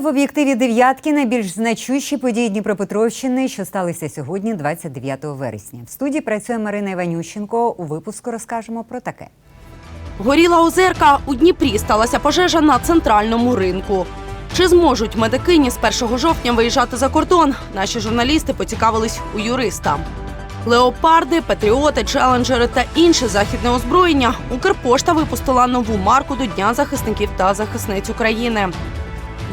В об'єктиві дев'ятки. Найбільш значущі події Дніпропетровщини, що сталися сьогодні, 29 вересня. В студії працює Марина Іванющенко. У випуску розкажемо про таке. Горіла озерка у Дніпрі сталася пожежа на центральному ринку. Чи зможуть медикині з 1 жовтня виїжджати за кордон? Наші журналісти поцікавились у юриста. Леопарди, патріоти, челенджери та інше західне озброєння. Укрпошта випустила нову марку до Дня захисників та захисниць України.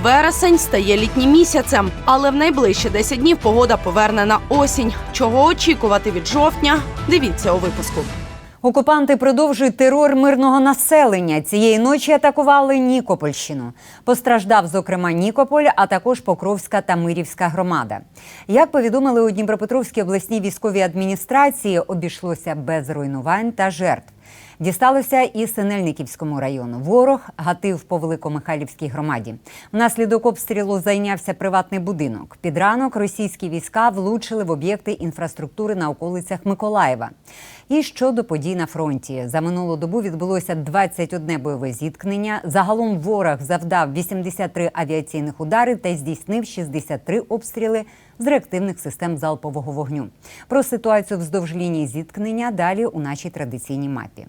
Вересень стає літнім місяцем, але в найближчі 10 днів погода поверне на осінь. Чого очікувати від жовтня? Дивіться у випуску. Окупанти продовжують терор мирного населення. Цієї ночі атакували Нікопольщину. Постраждав, зокрема, Нікополь, а також Покровська та Мирівська громада. Як повідомили у Дніпропетровській обласній військовій адміністрації, обійшлося без руйнувань та жертв. Дісталося і Синельниківському району. Ворог гатив по Великомихайлівській громаді. Внаслідок обстрілу зайнявся приватний будинок. Під ранок російські війська влучили в об'єкти інфраструктури на околицях Миколаєва. І щодо подій на фронті, за минулу добу відбулося 21 бойове зіткнення. Загалом ворог завдав 83 авіаційних удари та здійснив 63 обстріли з реактивних систем залпового вогню. Про ситуацію вздовж лінії зіткнення далі у нашій традиційній мапі.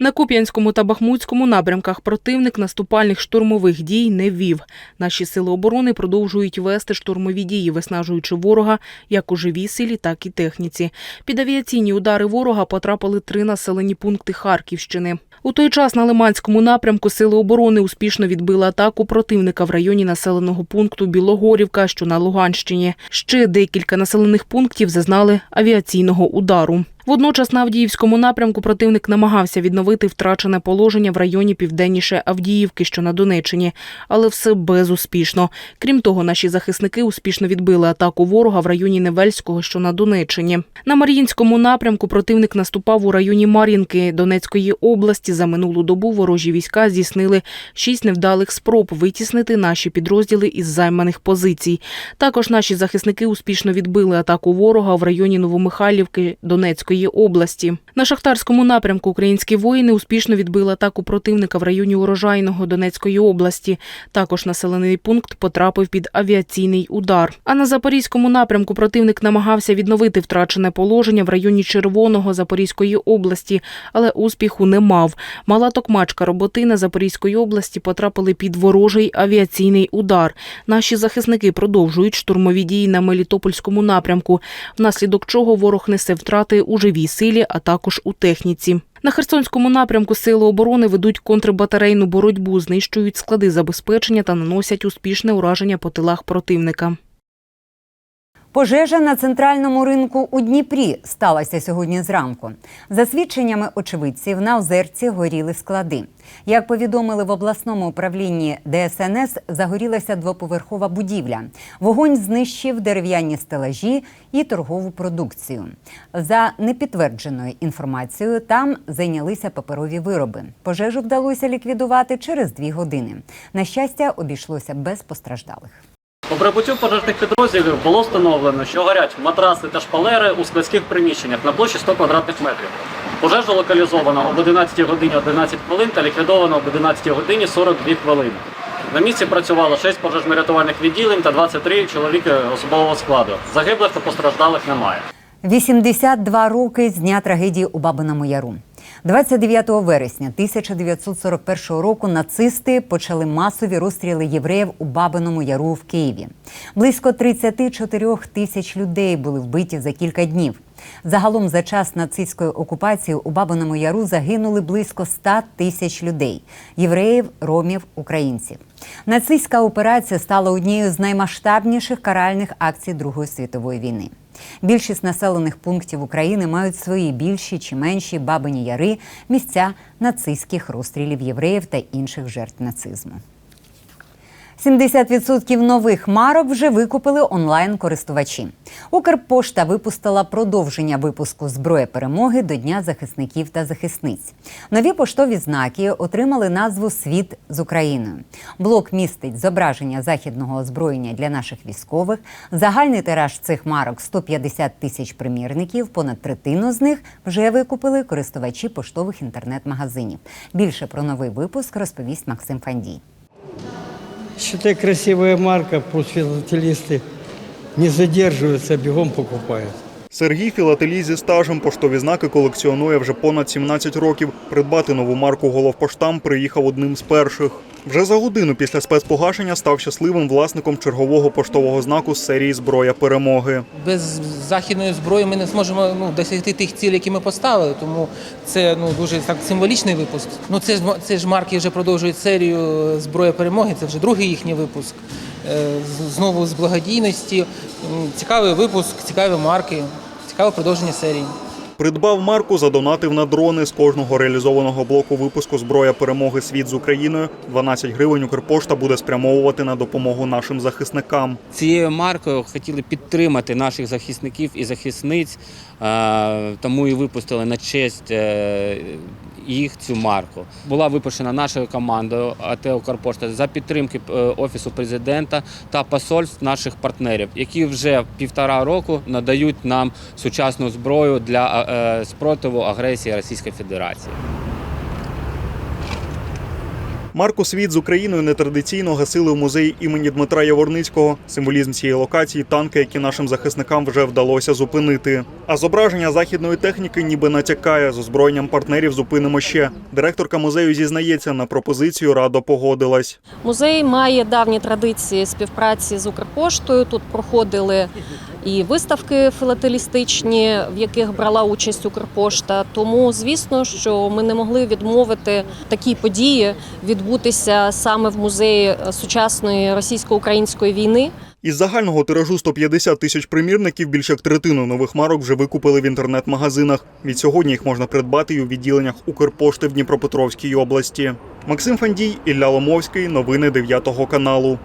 На Куп'янському та Бахмутському напрямках противник наступальних штурмових дій не вів. Наші сили оборони продовжують вести штурмові дії, виснажуючи ворога як у живій силі, так і техніці. Під авіаційні удари ворога потрапили три населені пункти Харківщини. У той час на Лиманському напрямку сили оборони успішно відбили атаку противника в районі населеного пункту Білогорівка, що на Луганщині. Ще декілька населених пунктів зазнали авіаційного удару. Водночас на Авдіївському напрямку противник намагався відновити втрачене положення в районі південніше Авдіївки, що на Донеччині, але все безуспішно. Крім того, наші захисники успішно відбили атаку ворога в районі Невельського, що на Донеччині. На Мар'їнському напрямку противник наступав у районі Мар'їнки Донецької області. За минулу добу ворожі війська здійснили шість невдалих спроб витіснити наші підрозділи із займаних позицій. Також наші захисники успішно відбили атаку ворога в районі Новомихайлівки Донецької області. На шахтарському напрямку українські воїни успішно відбили атаку противника в районі урожайного Донецької області. Також населений пункт потрапив під авіаційний удар. А на запорізькому напрямку противник намагався відновити втрачене положення в районі Червоного Запорізької області, але успіху не мав. Мала Токмачка роботина Запорізької області потрапили під ворожий авіаційний удар. Наші захисники продовжують штурмові дії на Мелітопольському напрямку, внаслідок чого ворог несе втрати у живій силі, а також у техніці. На Херсонському напрямку сили оборони ведуть контрбатарейну боротьбу, знищують склади забезпечення та наносять успішне ураження по тилах противника. Пожежа на центральному ринку у Дніпрі сталася сьогодні зранку. За свідченнями очевидців, на озерці горіли склади. Як повідомили в обласному управлінні ДСНС, загорілася двоповерхова будівля. Вогонь знищив дерев'яні стелажі і торгову продукцію. За непідтвердженою інформацією, там зайнялися паперові вироби. Пожежу вдалося ліквідувати через дві години. На щастя, обійшлося без постраждалих. По прибуттю пожежних підрозділів було встановлено, що горять матраси та шпалери у складських приміщеннях на площі 100 квадратних метрів. Пожежа локалізована об 11 годині 11 хвилин та ліквідована об 11 годині 42 хвилини. На місці працювало 6 пожежно-рятувальних відділень та 23 чоловіки особового складу. Загиблих та постраждалих немає. 82 роки з дня трагедії у Бабиному Яру. 29 вересня 1941 року нацисти почали масові розстріли євреїв у Бабиному Яру в Києві. Близько 34 тисяч людей були вбиті за кілька днів. Загалом за час нацистської окупації у Бабиному Яру загинули близько 100 тисяч людей євреїв, ромів, українців. Нацистська операція стала однією з наймасштабніших каральних акцій Другої світової війни. Більшість населених пунктів України мають свої більші чи менші бабині яри, місця нацистських розстрілів євреїв та інших жертв нацизму. 70% нових марок вже викупили онлайн-користувачі. Укрпошта випустила продовження випуску зброя перемоги до Дня захисників та захисниць. Нові поштові знаки отримали назву Світ з Україною. Блок містить зображення західного озброєння для наших військових. Загальний тираж цих марок 150 тисяч примірників. Понад третину з них вже викупили користувачі поштових інтернет-магазинів. Більше про новий випуск розповість Максим Фандій. Считай, красивая марка, пусть филателисты не задерживаются, а бегом покупают. Сергій філателій зі стажем поштові знаки колекціонує вже понад 17 років. Придбати нову марку головпоштам приїхав одним з перших. Вже за годину після спецпогашення став щасливим власником чергового поштового знаку з серії Зброя перемоги. без західної зброї ми не зможемо ну, досягти тих цілей, які ми поставили. Тому це ну дуже так символічний випуск. Ну це це ж марки вже продовжують серію зброя перемоги. Це вже другий їхній випуск. Е, Знову з благодійності. Цікавий випуск, цікаві марки, цікаве продовження серії. Придбав марку, задонатив на дрони з кожного реалізованого блоку випуску Зброя перемоги світ з Україною. 12 гривень Укрпошта буде спрямовувати на допомогу нашим захисникам. Цією маркою хотіли підтримати наших захисників і захисниць, тому і випустили на честь е, їх цю марку. Була випущена нашою командою АТ «Укрпошта» за підтримки е, Офісу президента та посольств наших партнерів, які вже півтора року надають нам сучасну зброю для е, спротиву агресії Російської Федерації. Марку світ з Україною нетрадиційно гасили в музеї імені Дмитра Яворницького. Символізм цієї локації танки, які нашим захисникам вже вдалося зупинити. А зображення західної техніки ніби натякає з озброєнням партнерів. Зупинимо ще. Директорка музею зізнається, на пропозицію радо погодилась. Музей має давні традиції співпраці з Укрпоштою. Тут проходили і виставки філателістичні, в яких брала участь Укрпошта. Тому, звісно, що ми не могли відмовити такі події відбутися саме в музеї сучасної російсько-української війни. Із загального тиражу 150 тисяч примірників більше як третину нових марок вже викупили в інтернет-магазинах. Від сьогодні їх можна придбати і у відділеннях Укрпошти в Дніпропетровській області. Максим Фандій, Ілля Ломовський. Новини 9 каналу.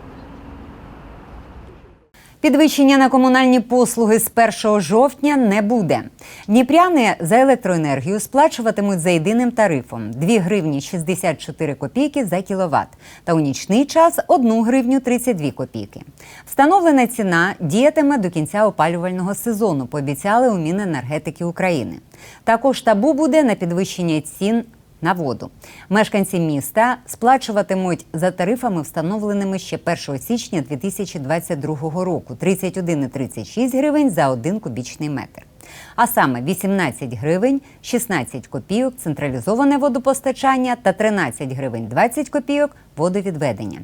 Підвищення на комунальні послуги з 1 жовтня не буде. Дніпряни за електроенергію сплачуватимуть за єдиним тарифом 2 гривні 64 копійки за кіловат та у нічний час 1 гривню 32 копійки. Встановлена ціна діятиме до кінця опалювального сезону, пообіцяли у Міненергетики України. Також табу буде на підвищення цін на воду. Мешканці міста сплачуватимуть за тарифами, встановленими ще 1 січня 2022 року 31,36 гривень за 1 кубічний метр. А саме 18 гривень 16 копійок централізоване водопостачання та 13 гривень 20 копійок водовідведення.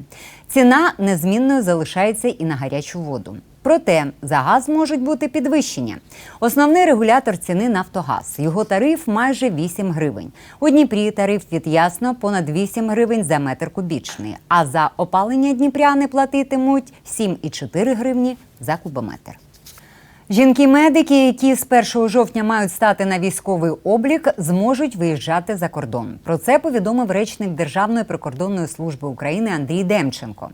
Ціна незмінною залишається і на гарячу воду. Проте за газ можуть бути підвищення. Основний регулятор ціни Нафтогаз. Його тариф майже 8 гривень. У Дніпрі тариф від ясно понад 8 гривень за метр кубічний. А за опалення дніпряни платитимуть 7,4 гривні за кубометр. Жінки-медики, які з 1 жовтня мають стати на військовий облік, зможуть виїжджати за кордон. Про це повідомив речник Державної прикордонної служби України Андрій Демченко.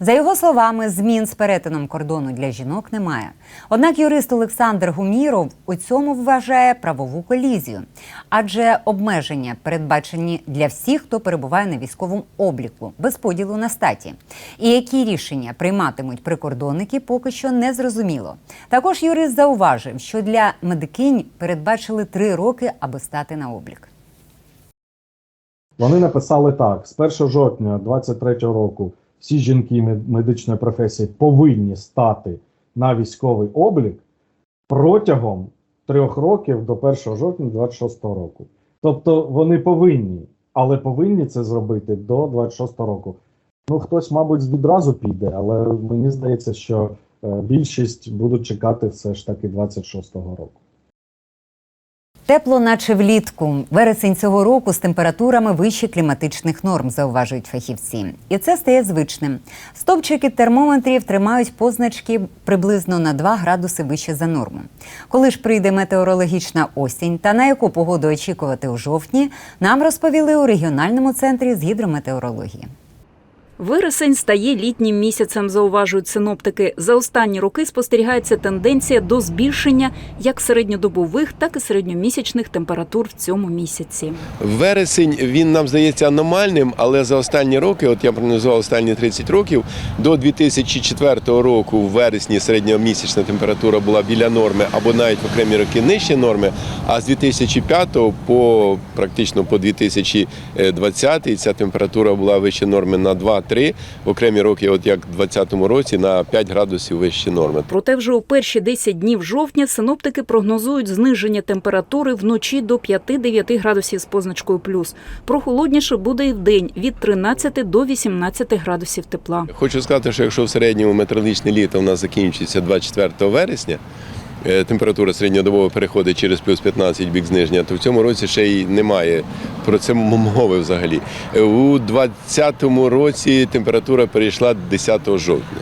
За його словами, змін з перетином кордону для жінок немає. Однак юрист Олександр Гуміров у цьому вважає правову колізію, адже обмеження передбачені для всіх, хто перебуває на військовому обліку без поділу на статі. І які рішення прийматимуть прикордонники, поки що не зрозуміло. Також юрист зауважив, що для медикинь передбачили три роки, аби стати на облік. Вони написали так: з 1 жовтня 2023 року всі жінки медичної професії повинні стати на військовий облік протягом трьох років до 1 жовтня 2026 року. Тобто вони повинні, але повинні це зробити до 26 року. Ну, хтось, мабуть, відразу піде, але мені здається, що більшість будуть чекати все ж таки 26-го року. Тепло, наче влітку. Вересень цього року з температурами вище кліматичних норм, зауважують фахівці. І це стає звичним. Стопчики термометрів тримають позначки приблизно на 2 градуси вище за норму. Коли ж прийде метеорологічна осінь та на яку погоду очікувати у жовтні, нам розповіли у регіональному центрі з гідрометеорології. Вересень стає літнім місяцем, зауважують синоптики. За останні роки спостерігається тенденція до збільшення як середньодобових, так і середньомісячних температур в цьому місяці. Вересень він нам здається аномальним, але за останні роки, от я проаналізував останні 30 років, до 2004 року в вересні середньомісячна температура була біля норми або навіть в окремі роки нижче норми. А з 2005 по практично по 2020 ця температура була вище норми на 2-3 2-3, в окремі роки, от як в 2020 році, на 5 градусів вище норми. Проте вже у перші 10 днів жовтня синоптики прогнозують зниження температури вночі до 5-9 градусів з позначкою плюс. Прохолодніше буде і вдень від 13 до 18 градусів тепла. Хочу сказати, що якщо в середньому метеорологічне літо у нас закінчиться 24 вересня, температура середньодобово переходить через плюс 15 бік зниження, то в цьому році ще й немає про це мови взагалі. Е, У 2020 році температура перейшла 10 жовтня.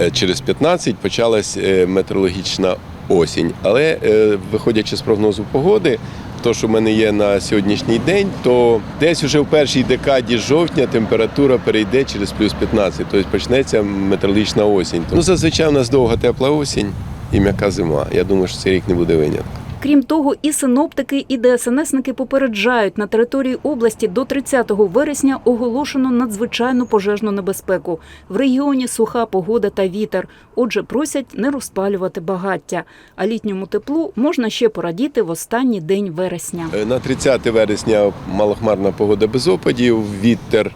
Е, Через 15 почалась е, метеорологічна осінь. Але е, виходячи з прогнозу погоди, то, що в мене є на сьогоднішній день, то десь уже в першій декаді жовтня температура перейде через плюс 15, тобто почнеться метеорологічна осінь. Ну, зазвичай у нас довга тепла осінь і м'яка зима. Я думаю, що цей рік не буде винятком. Крім того, і синоптики, і ДСНСники попереджають, на території області до 30 вересня оголошено надзвичайну пожежну небезпеку. В регіоні суха погода та вітер. Отже, просять не розпалювати багаття. А літньому теплу можна ще порадіти в останній день вересня. Е, На 30 вересня малохмарна погода без опадів, вітер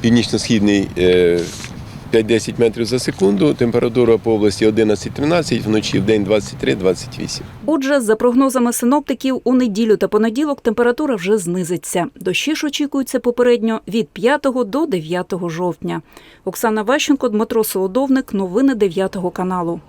північно-східний е, 5-10 метрів за секунду, температура по області 11-13, вночі в день 23-28. Отже, за прогнозами синоптиків, у неділю та понеділок температура вже знизиться. Дощі ж очікуються попередньо від 5 до 9 жовтня. Оксана Ващенко, Дмитро Солодовник. Новини 9 каналу.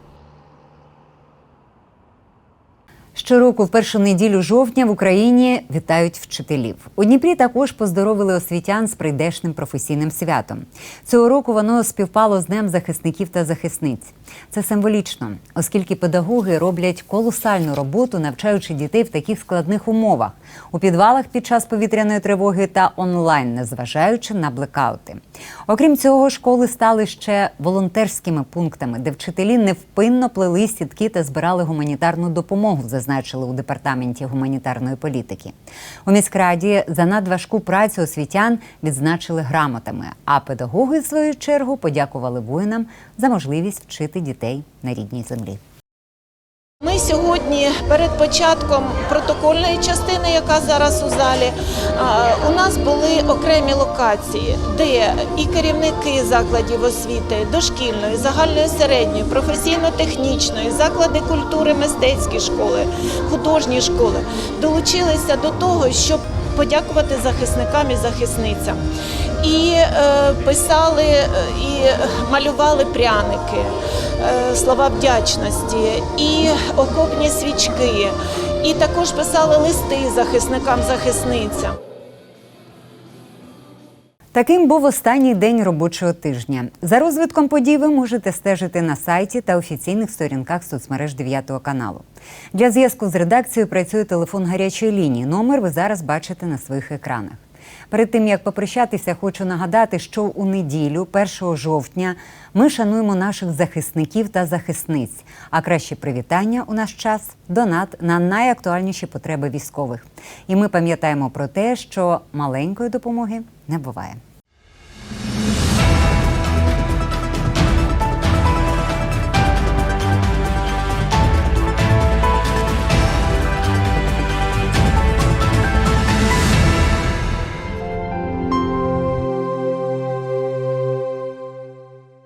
Щороку в першу неділю жовтня в Україні вітають вчителів. У Дніпрі також поздоровили освітян з прийдешним професійним святом. Цього року воно співпало з Днем захисників та захисниць. Це символічно, оскільки педагоги роблять колосальну роботу, навчаючи дітей в таких складних умовах у підвалах під час повітряної тривоги та онлайн, незважаючи на блекаути. Окрім цього, школи стали ще волонтерськими пунктами, де вчителі невпинно плели сітки та збирали гуманітарну допомогу, зазначили у департаменті гуманітарної політики. У міськраді за надважку працю освітян відзначили грамотами, а педагоги, в свою чергу, подякували воїнам за можливість вчити дітей на рідній землі. Ми сьогодні перед початком протокольної частини, яка зараз у залі, у нас були окремі локації, де і керівники закладів освіти, дошкільної, загальної середньої, професійно-технічної, заклади культури, мистецькі школи, художні школи долучилися до того, щоб подякувати захисникам і захисницям. І е, писали е, і малювали пряники, е, слова вдячності, і окопні свічки, і також писали листи захисникам-захисницям. Таким був останній день робочого тижня. За розвитком подій ви можете стежити на сайті та офіційних сторінках соцмереж 9 каналу. Для зв'язку з редакцією працює телефон гарячої лінії. Номер ви зараз бачите на своїх екранах. Перед тим як попрощатися, хочу нагадати, що у неділю, 1 жовтня, ми шануємо наших захисників та захисниць. А краще привітання у наш час донат на найактуальніші потреби військових. І ми пам'ятаємо про те, що маленької допомоги не буває.